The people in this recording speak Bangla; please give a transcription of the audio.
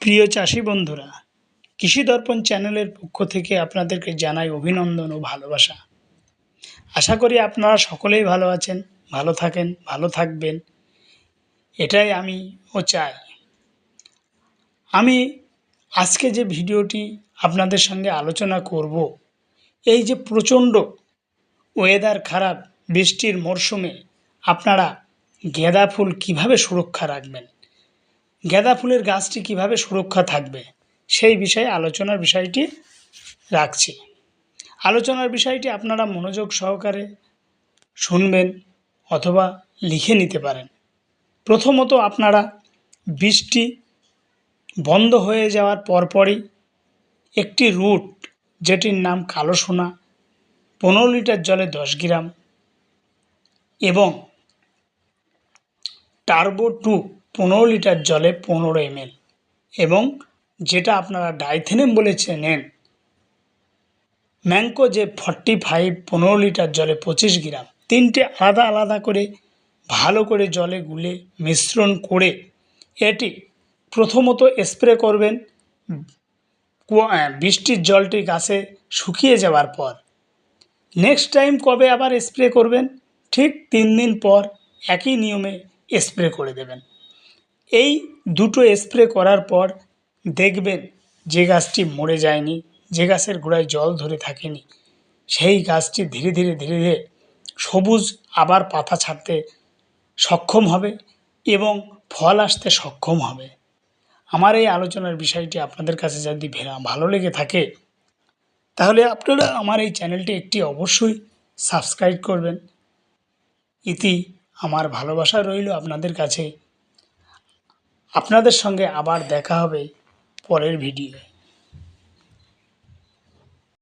প্রিয় চাষি বন্ধুরা, কৃষি দর্পণ চ্যানেলের পক্ষ থেকে আপনাদেরকে জানাই অভিনন্দন ও ভালোবাসা। আশা করি আপনারা সকলেই ভালো আছেন, ভালো থাকেন, ভালো থাকবেন। এটাই আমি ও চাই। আমি আজকে যে ভিডিওটি আপনাদের সঙ্গে আলোচনা করব, এই যে প্রচণ্ড ওয়েদার খারাপ বৃষ্টির মরশুমে আপনারা গাঁদা ফুল কীভাবে সুরক্ষা রাখবেন? গাঁদা ফুলের গাছটি কীভাবে সুরক্ষা থাকবে, সেই বিষয়ে আলোচনার বিষয়টি রাখছি। আলোচনার বিষয়টি আপনারা মনোযোগ সহকারে শুনবেন অথবা লিখে নিতে পারেন। প্রথমত আপনারা বৃষ্টি বন্ধ হয়ে যাওয়ার পরপরই একটি রুট, যেটির নাম কালো সোনা পনেরো লিটার জলে দশ গ্রাম এবং টার্বো টু পনেরো লিটার জলে পনেরো এমএল। এবং যেটা আপনারা ডাইথেনেম বলে চেনেন ম্যাঙ্কো যে ফর্টি ফাইভ পনেরো লিটার জলে পঁচিশ গ্রাম, তিনটে আলাদা আলাদা করে ভালো করে জলে গুলে মিশ্রণ করে এটি প্রথমত স্প্রে করবেন বৃষ্টির জলটি গাছে শুকিয়ে যাওয়ার পর। নেক্সট টাইম কবে আবার স্প্রে করবেন? ঠিক তিন দিন পর একই নিয়মে স্প্রে করে দেবেন। এই দুটো স্প্রে করার পর দেখবেন যে গাছটি মরে যায়নি, যে গাছের গোড়ায় জল ধরে থাকেনি, সেই গাছটি ধীরে ধীরে ধীরে ধীরে সবুজ আবার পাতা ছাড়তে সক্ষম হবে এবং ফল আসতে সক্ষম হবে। আমার এই আলোচনার বিষয়টি আপনাদের কাছে যদি ভালো লেগে থাকে, তাহলে আপনারা আমার এই চ্যানেলটি একটি অবশ্যই সাবস্ক্রাইব করবেন। ইতি আমার ভালোবাসা রইল আপনাদের কাছে। আপনাদের সঙ্গে আবার দেখা হবে পরের ভিডিওয়ে।